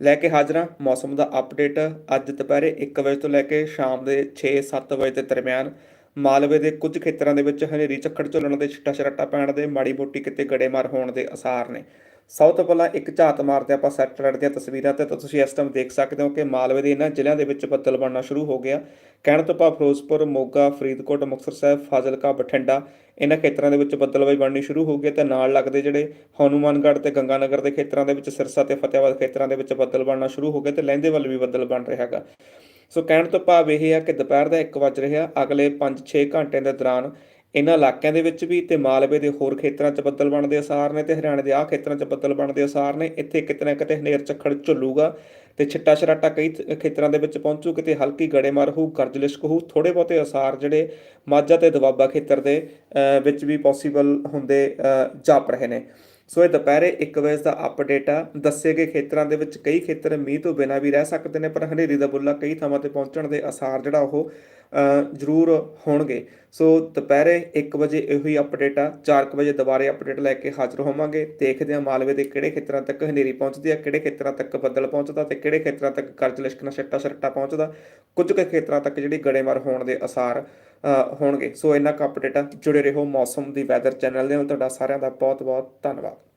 ਲੈ ਕੇ ਹਾਜ਼ਰਾਂ ਮੌਸਮ ਦਾ ਅਪਡੇਟ ਅੱਜ ਦੁਪਹਿਰੇ 1 ਵਜੇ ਤੋਂ ਲੈ ਕੇ ਸ਼ਾਮ ਦੇ 6-7 ਵਜੇ ਦੇ ਦਰਮਿਆਨ ਮਾਲਵੇ ਦੇ ਕੁਝ ਖੇਤਰਾਂ ਦੇ ਵਿੱਚ ਹਨੇਰੀ, ਝੱਖੜ ਝੁੱਲਣ ਦੇ ਛਿੱਟਾ ਛਰਾਟਾ ਪੈਣ ਦੇ ਮਾੜੀ ਮੋਟੀ ਕਿਤੇ ਗੜੇਮਾਰ ਹੋਣ ਦੇ ਅਸਾਰ ਨੇ। ਸਭ ਤੋਂ ਪਹਿਲਾਂ ਇੱਕ ਝਾਤ ਮਾਰਦੇ ਆਪਾਂ ਸੈਟੇਲਾਈਟ ਦੀਆਂ ਤਸਵੀਰਾਂ ਤੇ ਤਾਂ ਤੁਸੀਂ ਇਸ ਟਾਈਮ ਦੇਖ ਸਕਦੇ ਹੋ ਕਿ ਮਾਲਵੇ ਦੇ ਇਹਨਾਂ ਜ਼ਿਲ੍ਹਿਆਂ ਦੇ ਵਿੱਚ ਬੱਦਲ ਬਣਨਾ ਸ਼ੁਰੂ ਹੋ ਗਿਆ। ਕਹਿਣ ਤੋਂ ਭਾਵ ਫਿਰੋਜ਼ਪੁਰ, ਮੋਗਾ, ਫਰੀਦਕੋਟ, ਮੁਕਤਸਰ ਸਾਹਿਬ, ਫਾਜ਼ਿਲਕਾ, ਬਠਿੰਡਾ, ਇਹਨਾਂ ਖੇਤਰਾਂ ਦੇ ਵਿੱਚ ਬੱਦਲਬਾਈ ਬਣਨੀ ਸ਼ੁਰੂ ਹੋ ਗਈ ਤੇ ਨਾਲ ਲੱਗਦੇ ਜਿਹੜੇ ਹਨੂਮਾਨਗੜ੍ਹ ਤੇ ਗੰਗਾਨਗਰ ਦੇ ਖੇਤਰਾਂ ਦੇ ਵਿੱਚ, ਸਿਰਸਾ ਤੇ ਫਤਿਆਬਾਦ ਖੇਤਰਾਂ ਦੇ ਵਿੱਚ ਬੱਦਲ ਬਣਨਾ ਸ਼ੁਰੂ ਹੋ ਗਏ ਤੇ ਲਹਿੰਦੇ ਵੱਲ ਵੀ ਬੱਦਲ ਬਣ ਰਿਹਾ ਹੈਗਾ। ਸੋ ਕਹਿਣ ਤੋਂ ਭਾਵ ਇਹ ਹੈ ਕਿ ਦੁਪਹਿਰ ਦਾ 1 ਵਜ ਰਿਹਾ, ਅਗਲੇ 5-6 ਘੰਟਿਆਂ ਦੇ ਦੌਰਾਨ ਇਹਨਾਂ ਇਲਾਕਿਆਂ ਦੇ ਵਿੱਚ ਵੀ ਤੇ ਮਾਲਵੇ ਦੇ ਹੋਰ ਖੇਤਰਾਂ 'ਚ ਬੱਦਲ ਬਣਨ ਦੇ ਅਸਾਰ ਨੇ ਤੇ ਹਰਿਆਣੇ ਦੇ ਆਹ ਖੇਤਰਾਂ 'ਚ ਬੱਦਲ ਬਣਨ ਦੇ ਅਸਾਰ ਨੇ। ਇੱਥੇ ਕਿਤੇ ਨਾ ਕਿਤੇ ਹਨੇਰ ਝੱਖੜ ਝੁੱਲੂਗਾ ਤੇ ਛਿੱਟਾ ਛਰਾਟਾ ਕਈ ਖੇਤਰਾਂ ਦੇ ਵਿੱਚ ਪਹੁੰਚੂ, ਕਿਤੇ ਹਲਕੀ ਗੜੇਮਾਰ ਹੋਊ ਗਰਜ ਹੋਊ ਥੋੜੇ ਬਹੁਤੇ ਅਸਾਰ ਜਿਹੜੇ ਮਾਝਾ ਤੇ ਦੁਆਬਾ ਖੇਤਰ ਦੇ ਵਿੱਚ ਵੀ ਪੋਸੀਬਲ ਹੁੰਦੇ ਜਾਪ ਰਹੇ ਨੇ। ਸੋ ਇਹ ਦੁਪਹਿਰੇ 1 ਵਜੇ ਦਾ ਅਪਡੇਟ ਆ। ਦੱਸੇ ਗਏ ਖੇਤਰਾਂ ਦੇ ਵਿੱਚ ਕਈ ਖੇਤਰ ਮੀਂਹ ਤੋਂ ਬਿਨਾਂ ਵੀ ਰਹਿ ਸਕਦੇ ਨੇ, ਪਰ ਹਨੇਰੀ ਦਾ ਬੁੱਲਾ ਕਈ ਥਾਵਾਂ ਤੇ ਪਹੁੰਚਣ ਦੇ ਅਸਾਰ ਜਿਹੜਾ ਉਹ ਜ਼ਰੂਰ ਹੋਣਗੇ। ਸੋ ਦੁਪਹਿਰੇ 1 ਵਜੇ ਇਹੋ ਹੀ ਅਪਡੇਟ ਆ 4 ਵਜੇ ਦੁਬਾਰੇ ਅਪਡੇਟ ਲੈ ਕੇ ਹਾਜ਼ਰ ਹੋਵਾਂਗੇ। ਦੇਖਦੇ ਹਾਂ ਮਾਲਵੇ ਦੇ ਕਿਹੜੇ ਖੇਤਰਾਂ ਤੱਕ ਹਨੇਰੀ ਪਹੁੰਚਦੀ ਆ, ਕਿਹੜੇ ਖੇਤਰਾਂ ਤੱਕ ਬੱਦਲ ਪਹੁੰਚਦਾ ਤੇ ਕਿਹੜੇ ਖੇਤਰਾਂ ਤੱਕ ਕਰਜ ਲਿਸ਼ਕਣਾ ਛੱਟਾ ਛੱਟਾ ਪਹੁੰਚਦਾ। ਕੁਝ ਕੁ ਖੇਤਰਾਂ ਤੱਕ ਜਿਹੜੀ ਗੜੇਮਾਰ ਹੋਣ ਦੇ ਅਸਾਰ ਹੋਣਗੇ। ਸੋ, ਇੰਨਾ ਕੁ ਅਪਡੇਟ ਆ ਜੁੜੇ ਰਹੋ ਮੌਸਮ ਦੀ ਵੈਦਰ ਚੈਨਲ ਦੇ ਨਾਲ। ਤੁਹਾਡਾ ਸਾਰਿਆਂ ਦਾ ਬਹੁਤ ਬਹੁਤ ਧੰਨਵਾਦ।